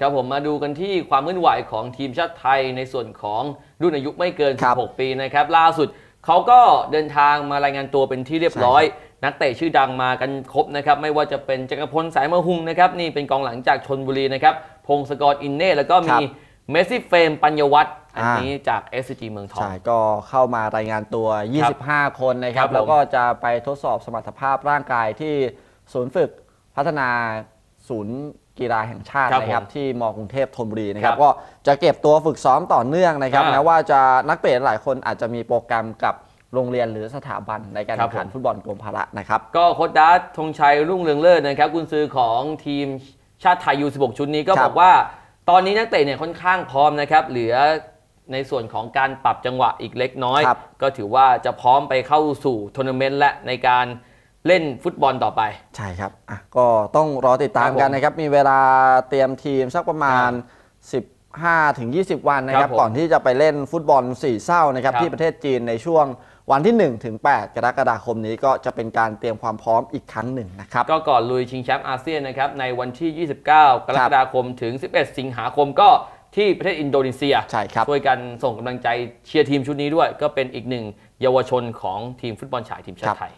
ครับผมมาดูกันที่ความเคลื่อนไหวของทีมชาติไทยในส่วนของรุ่นอายุไม่เกินครับ16 ปีนะครับ ล่าสุดเขาก็เดินทางมารายงานตัวเป็นที่เรียบร้อย นักเตะชื่อดังมากันครบนะครับ ไม่ว่าจะเป็นจักรพลสายมะฮุงนะครับ นี่เป็นกองหลังจากชนบุรีนะครับ พงศกรอินเน่ แล้วก็ครัมีบเมสซี่เฟรมปัญญวัฒน์อันอ่านี้จาก s อ g เมืองทอง ใช่ ก็เข้ามารายงานตัว 25 คนนะครัครับบผมแล้วก็จะไปทดสอบสมรรถภาพร่างกายที่ศูนย์ฝึกพัฒนาศูนย์ กีฬาแห่งชาติครับนะครับผมที่มกรุงเทพธนบุรีนะครับครับก็จะเก็บตัวฝึกซ้อมต่อเนื่องนะครับอ่าแม้ว่าจะนักเตะหลายคนอาจจะมีโปรแกรมกับโรงเรียนหรือสถาบันในการครัแข่บงขันผม ฟุตบอลกรมพละนะครับ ก็โค้ชดัสธงชัยรุ่งเรืองเลิศนะครับกุนซือของทีมชาติไทยยู16 ชุดนี้ก็ครับบอกว่า ตอนนี้นักเตะเนี่ยค่อนข้างพร้อมนะครับ เหลือในส่วนของการปรับจังหวะอีกเล็กน้อย ครับก็ถือว่าจะพร้อมไปเข้าสู่ทัวร์นาเมนต์และในการ เล่นฟุตบอลต่อไป ใช่ครับอะก็ต้องรอติดตามครับผมกันนะครับ มีเวลาเตรียมทีมสักประมาณ 15ถึง20 วันนะคครัรับบผมก่อนที่จะไปเล่นฟุตบอลสี่เศร้านะครับครับ ที่ประเทศจีนในช่วงวันที่1ถึง8กรกฎาคมนี้ก็จะเป็นการเตรียมความพร้อมอีกครั้งหนึ่งนะครับ ก็ก่อนลุยชิงแชมป์อาเซียนนะครับ ในวันที่ 29 กรกฎาคมถึง 11 สิงหาคมก็ที่ประเทศอินโดนีเซียใช่ครับช่วยกันส่งกำลังใจเชียร์ทีมชุดนี้ด้วย ก็เป็นอีกหนึ่งเยาวชนของทีมฟุตบอลชายทีมชาครัติบไทย